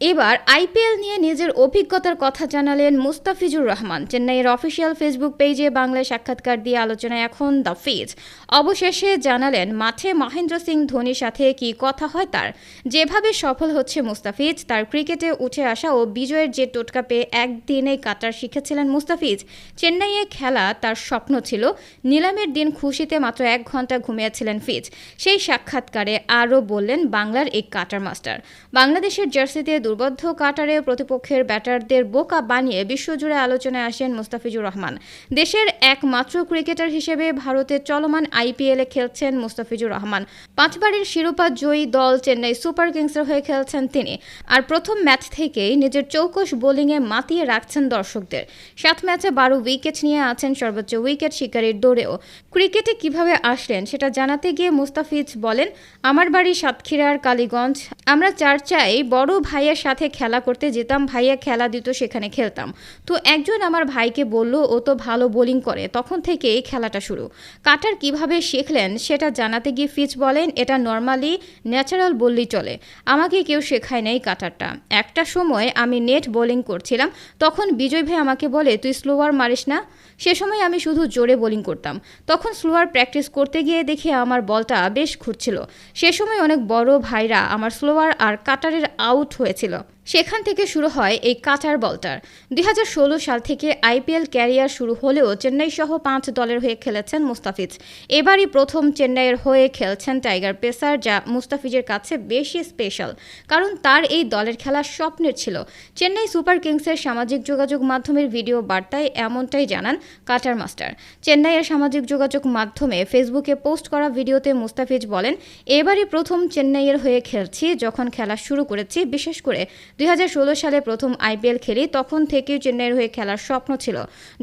এবার আইপিএল নিয়ে নিজের অভিজ্ঞতার কথা জানালেন মুস্তাফিজুর রহমান। চেন্নাইয়ের অফিসিয়াল ফেসবুক পেজে বাংলায় সাক্ষাৎকার দিয়ে আলোচনায় এখন দ্য ফিজ। অবশেষে জানালেন, মাঠে মহেন্দ্র সিং ধোনির সাথে কি কথা হয় তার? যেভাবে সফল হচ্ছে মুস্তাফিজ, তার ক্রিকেটে উঠে আসা ও বিজয়ের যে টোটকা পেয়ে একদিনেই কাটার শিখেছিলেন মুস্তাফিজ। চেন্নাইয়ে খেলা তার স্বপ্ন ছিল, নিলামের দিন খুশিতে মাত্র এক ঘণ্টা ঘুমিয়েছিলেন ফিজ। সেই সাক্ষাৎকারে আরও বললেন, বাংলার এই কাটার মাস্টার। বাংলাদেশের জার্সিতে দুর্বোধ্য কাটারে প্রতিপক্ষের ব্যাটারদের বোকা বানিয়ে বিশ্বজুড়ে আলোচনায় আসেন মুস্তাফিজুর রহমান। দেশের একমাত্র ক্রিকেটার হিসেবে ভারতের চলমান আইপিএলে খেলছেন মুস্তাফিজুর রহমান। পাঁচবারের শিরোপা জয়ী দল চেন্নাই সুপার কিংসের হয়ে খেলছেন তিনি। আর প্রথম ম্যাচ থেকেই নিজের চৌকস বোলিংয়ে মাতিয়ে রাখছেন দর্শকদের। সাত ম্যাচে বারো উইকেট নিয়ে আছেন সর্বোচ্চ উইকেট শিকারীর দৌড়েও। ক্রিকেটে কীভাবে আসলেন সেটা জানাতে গিয়ে মুস্তাফিজ বলেন, আমার বাড়ি সাতক্ষীরার কালীগঞ্জ। আমরা চার্চায় বড় ভাইয়ের সাথে খেলা করতে যেতাম, ভাইয়া খেলা দিত, সেখানে খেলতাম। তো একজন আমার ভাইকে বলল, ও তো ভালো বোলিং করে। তখন থেকেই খেলাটা শুরু। কাটার কীভাবে শিখলেন, সেটা জানাতে গিয়ে ফিচ বলেন, এটা নর্মালি, ন্যাচারাল বললেই চলে। আমাকে কেউ শেখায় নাই কাটারটা। একটা সময় আমি নেট বোলিং করছিলাম, তখন বিজয় ভাই আমাকে বলে, তুই স্লোয়ার মারিস না? সে সময় আমি শুধু জোরে বোলিং করতাম। তখন স্লোয়ার প্র্যাকটিস করতে গিয়ে দেখি আমার বলটা বেশ ঘুরছিল। সে সময় অনেক বড় ভাইরা আমার স্লোয়ার আর কাটারের আউট হয়েছিল। là. সেখান থেকে শুরু হয় এই কাটার বলটার। দুই হাজার ষোলো সাল থেকে আইপিএল ক্যারিয়ার শুরু হলেও চেন্নাই সহ পাঁচ দলের হয়ে খেলেছেন মুস্তাফিজ। এবারই প্রথম চেন্নাইয়ের হয়ে খেলছেন টাইগার পেসার, যা মুস্তাফিজের কাছে বেশি স্পেশাল, কারণ তার এই দলের খেলা স্বপ্নের ছিল। চেন্নাই সুপার কিংসের সামাজিক যোগাযোগ মাধ্যমের ভিডিও বার্তায় এমনটাই জানান কাটার মাস্টার। চেন্নাইয়ের সামাজিক যোগাযোগ মাধ্যমে ফেসবুকে পোস্ট করা ভিডিওতে মুস্তাফিজ বলেন, এবারই প্রথম চেন্নাইয়ের হয়ে খেলছি, যখন খেলা শুরু করেছি, বিশেষ করে দুই হাজার ষোলো সালে প্রথম আইপিএল খেলি তখন থেকেই চেন্নাইয়ের হয়ে খেলার স্বপ্ন ছিল,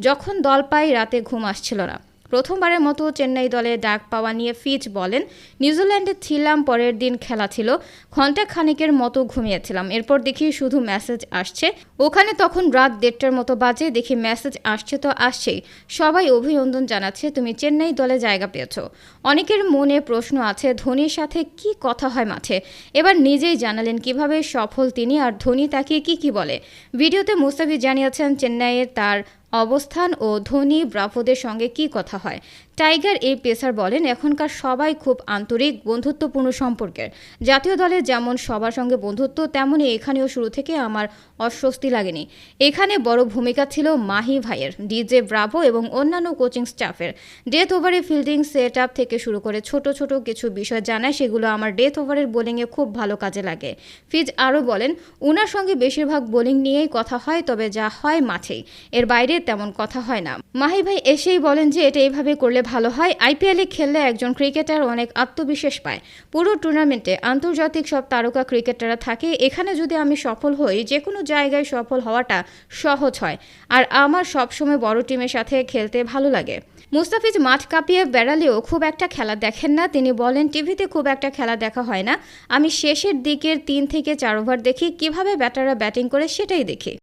যখন দল পাই রাতে ঘুম আসছিল না। প্রথমবারের মতো চেন্নাই দলে ডাক পাওয়া নিয়ে ফিচ বলেন, নিউজিল্যান্ডে ছিলাম, পরের দিন খেলা ছিল। ঘণ্টা খানিকের মতো ঘুমিয়েছিলাম। এরপর দেখি শুধু মেসেজ আসছে। ওখানে তখন রাত দেড়টার মতো বাজে, দেখি মেসেজ আসছে তো আসছেই। সবাই অভিনন্দন জানাচ্ছে, তুমি চেন্নাই দলে জায়গা পেয়েছ। অনেকের মনে প্রশ্ন আছে, ধোনির সাথে কি কথা হয় মাঠে? এবার নিজেই জানালেন কীভাবে সফল তিনি আর ধোনি তাকে কি কি বলে। ভিডিওতে মুস্তাফিজ জানিয়েছেন চেন্নাইয়ের তার অবস্থান ও ধোনি ব্রাভোদের সঙ্গে কি কথা হয়? টাইগার এই পেসার বলেন, এখনকার সবাই খুব আন্তরিক, বন্ধুত্বপূর্ণ সম্পর্কের। জাতীয় দলে যেমন সবার সঙ্গে বন্ধুত্ব তেমনই এখানেও শুরু থেকে আমার অস্বস্তি লাগেনি। এখানে বড় ভূমিকা ছিল মাহি ভাইয়ের, ডিজে ব্রাভো এবং অন্যান্য কোচিং স্টাফের। ডেথ ওভারে ফিল্ডিং সেট আপ থেকে শুরু করে ছোট ছোট কিছু বিষয় জানায়, সেগুলো আমার ডেথ ওভারের বোলিংয়ে খুব ভালো কাজে লাগে। ফিজ আরও বলেন, উনার সঙ্গে বেশিরভাগ বোলিং নিয়েই কথা হয়, তবে যা হয় মাঠেই। এর বাইরে তেমন কথা হয় না। মাহি ভাই এসেই বলেন যে এটা এইভাবে করলে ভালো হয়। আইপিএলে খেললে একজন ক্রিকেটার অনেক আত্মবিশ্বাস পায়। পুরো টুর্নামেন্টে আন্তর্জাতিক সব তারকা ক্রিকেটাররা থাকে। এখানে যদি আমি সফল হই যে কোনো জায়গায় সফল হওয়াটা সহজ হয়। আর আমার সবসময় বড় টিমের সাথে খেলতে ভালো লাগে। মুস্তাফিজ মাঠ কাঁপিয়ে বেড়ালেও খুব একটা খেলা দেখেন না। তিনি বলেন, টিভিতে খুব একটা খেলা দেখা হয় না। আমি শেষের দিকের তিন থেকে চার ওভার দেখি। কীভাবে ব্যাটাররা ব্যাটিং করে সেটাই দেখি।